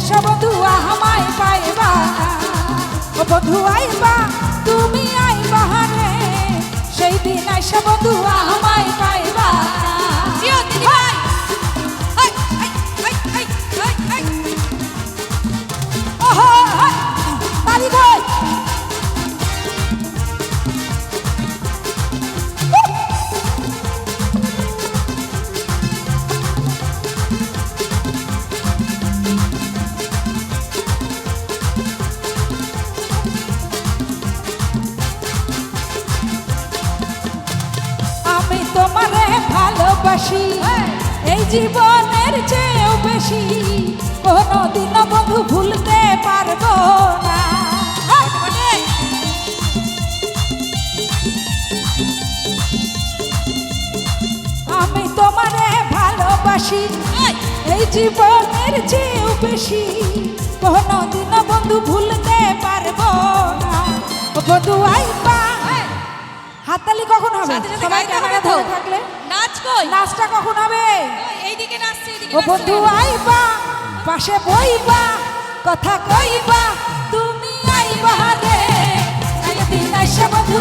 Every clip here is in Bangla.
আইসা বন্ধু আমায় পাইবা। ও বধু আইবা তুমি আইবা সেই দিন আইসা বন্ধু ভালোবাসি এই জীবনের চেয়েও বেশি। কোনোদিন বন্ধু ভুলতে পারব না। আমি তোমারে ভালোবাসি। এই জীবনের চেয়েও বেশি। কোনোদিন বন্ধু ভুলতে পারব না। বন্ধু আইবা। হাততালি কখন হবে? সবাই ক্যামেরা ধরে থাকলে। নাচ কই? নাচটা কখন হবে? এইদিকে নাচছে এইদিকে ও বন্ধু আইবা পাশে বইবা কথা কইবা। তুমি আইবা রে একদিন আইসা বন্ধু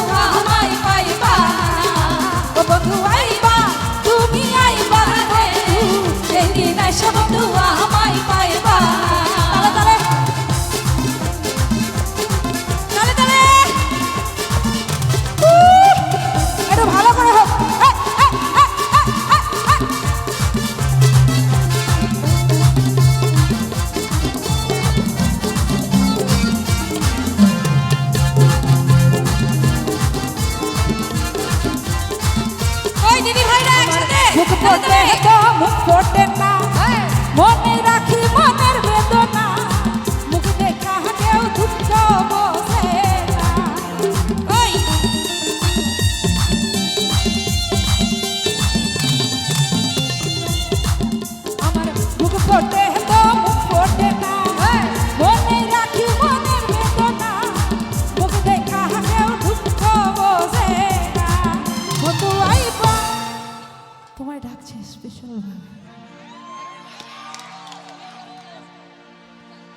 ফোটে মুখ ফোটে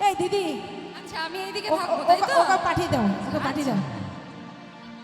এই দিদি আচ্ছা আমি এইদিকে থাকব তাই তো? ওকে পাঠিয়ে দাও ওকে পাঠিয়ে দাও।